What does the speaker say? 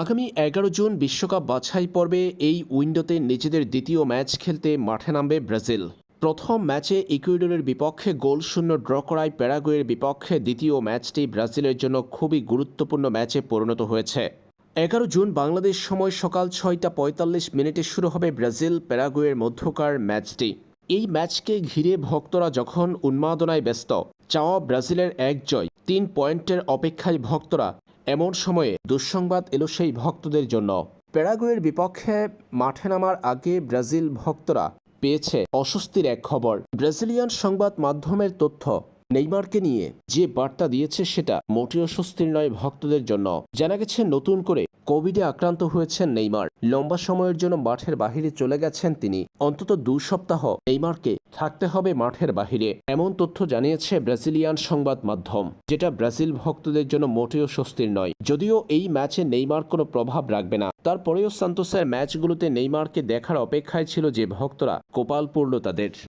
আগামী এগারো জুন বিশ্বকাপ বাছাই পর্বে এই উইন্ডোতে নিজেদের দ্বিতীয় ম্যাচ খেলতে মাঠে নামবে ব্রাজিল। প্রথম ম্যাচে ইকুয়েডরের বিপক্ষে গোল শূন্য ড্র করায় প্যারাগুয়ের বিপক্ষে দ্বিতীয় ম্যাচটি ব্রাজিলের জন্য খুবই গুরুত্বপূর্ণ ম্যাচে পরিণত হয়েছে। এগারো জুন বাংলাদেশ সময় সকাল ছয়টা পঁয়তাল্লিশ মিনিটে শুরু হবে ব্রাজিল প্যারাগুয়ের মধ্যকার ম্যাচটি। এই ম্যাচকে ঘিরে ভক্তরা যখন উন্মাদনায় ব্যস্ত, চাওয়া ব্রাজিলের এক জয়, তিন পয়েন্টের অপেক্ষায় ভক্তরা এমন সময়ে দুঃসংবাদ এলো সেই ভক্তদের জন্য। প্যারাগুয়ের বিপক্ষে মাঠে নামার আগে ব্রাজিল ভক্তরা পেয়েছে অস্বস্তির এক খবর। ব্রাজিলিয়ান সংবাদ মাধ্যমের তথ্য। নেইমারকে নিয়ে যে বার্তা দিয়েছে সেটা মোটেও স্বস্তির নয় ভক্তদের জন্য। জানা গেছে, নতুন করে কোভিডে আক্রান্ত হয়েছেন নেইমার। লম্বা সময়ের জন্য মাঠের বাহিরে চলে গেছেন তিনি। অন্তত দু সপ্তাহ নেইমারকে থাকতে হবে মাঠের বাহিরে। এমন তথ্য জানিয়েছে ব্রাজিলিয়ান সংবাদ মাধ্যম, যেটা ব্রাজিল ভক্তদের জন্য মোটেও স্বস্তির নয়। যদিও এই ম্যাচে নেইমার কোনো প্রভাব রাখবে না। তারপরেও সান্তোসের ম্যাচগুলোতে নেইমারকে দেখার অপেক্ষায় ছিল যে ভক্তরা কোপাল পড়ল তাদের।